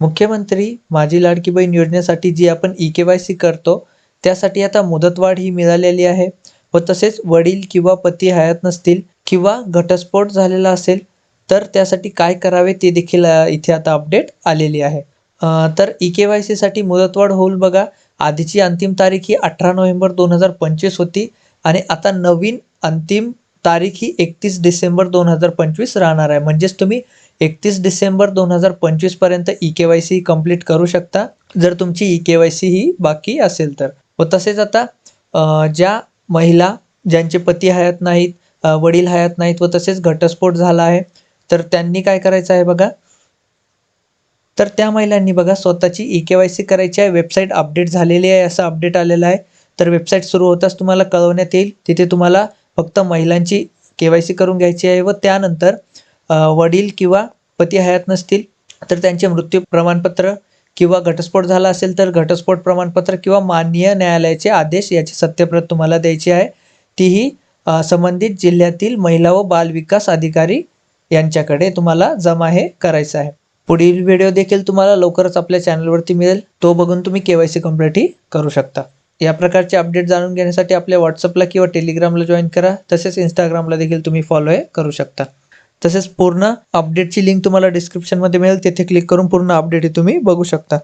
मुख्यमंत्री माझी लाडकी बहीण योजनेसाठी जी आपण ई के वाय सी करतो त्यासाठी आता मुदतवाढ ही मिळालेली आहे व तसेच वडील किंवा पती हयात नसतील किंवा घटस्फोट झालेला असेल तर त्यासाठी काय करावे ते देखील इथे आता अपडेट आलेली आहे. तर ई के वाय सीसाठी मुदतवाढ होईल बघा. आधीची अंतिम तारीख ही अठरा नोव्हेंबर दोन हजार पंचवीस होती आणि आता नवीन अंतिम तारीख ही एकतीस डिसेंबर दोन हजार पंचवीस राहणार आहे. म्हणजेच तुम्ही एकतीस डिसेंबर दोन हजार पंचवीसपर्यंत E K Y C complete करू शकता. जर तुमची ई के वाय सी ही बाकी असेल तर. व तसेच आता ज्या महिला ज्यांचे पती हयात नाहीत वडील हयात नाहीत व तसेच घटस्फोट झाला आहे तर त्यांनी काय करायचं आहे बघा? तर त्या महिलांनी बघा स्वतःची ई के वाय सी करायची आहे. वेबसाईट अपडेट झालेली आहे असं अपडेट आलेलं आहे. तर वेबसाईट सुरू होताच तुम्हाला कळवण्यात येईल. तिथे तुम्हाला फक्त महिलांची के वाय सी करून घ्यायची आहे व त्यानंतर वडील किंवा पती हयात नसतील तर त्यांचे मृत्यू प्रमाणपत्र किंवा घटस्फोट झाला असेल तर घटस्फोट प्रमाणपत्र किंवा माननीय न्यायालयाचे आदेश याची सत्यप्रत तुम्हाला द्यायची आहे. तीही संबंधित जिल्ह्यातील महिला व बाल विकास अधिकारी यांच्याकडे तुम्हाला जमा हे करायचं आहे. पुढील व्हिडिओ देखील तुम्हाला लवकरच आपल्या चॅनलवरती मिळेल. तो बघून तुम्ही के वाय सी कम्प्लीटही करू शकता. या प्रकारचे अपडेट जाणून घेण्यासाठी आपल्या व्हॉट्सअपला किंवा टेलिग्रामला जॉईन करा. तसेच इंस्टाग्रामला देखील तुम्ही फॉलो हे करू शकता. तसेच पूर्ण अपडेटची लिंक तुम्हाला डिस्क्रिप्शनमध्ये मिळेल. तेथे क्लिक करून पूर्ण अपडेट हे तुम्ही बघू शकता.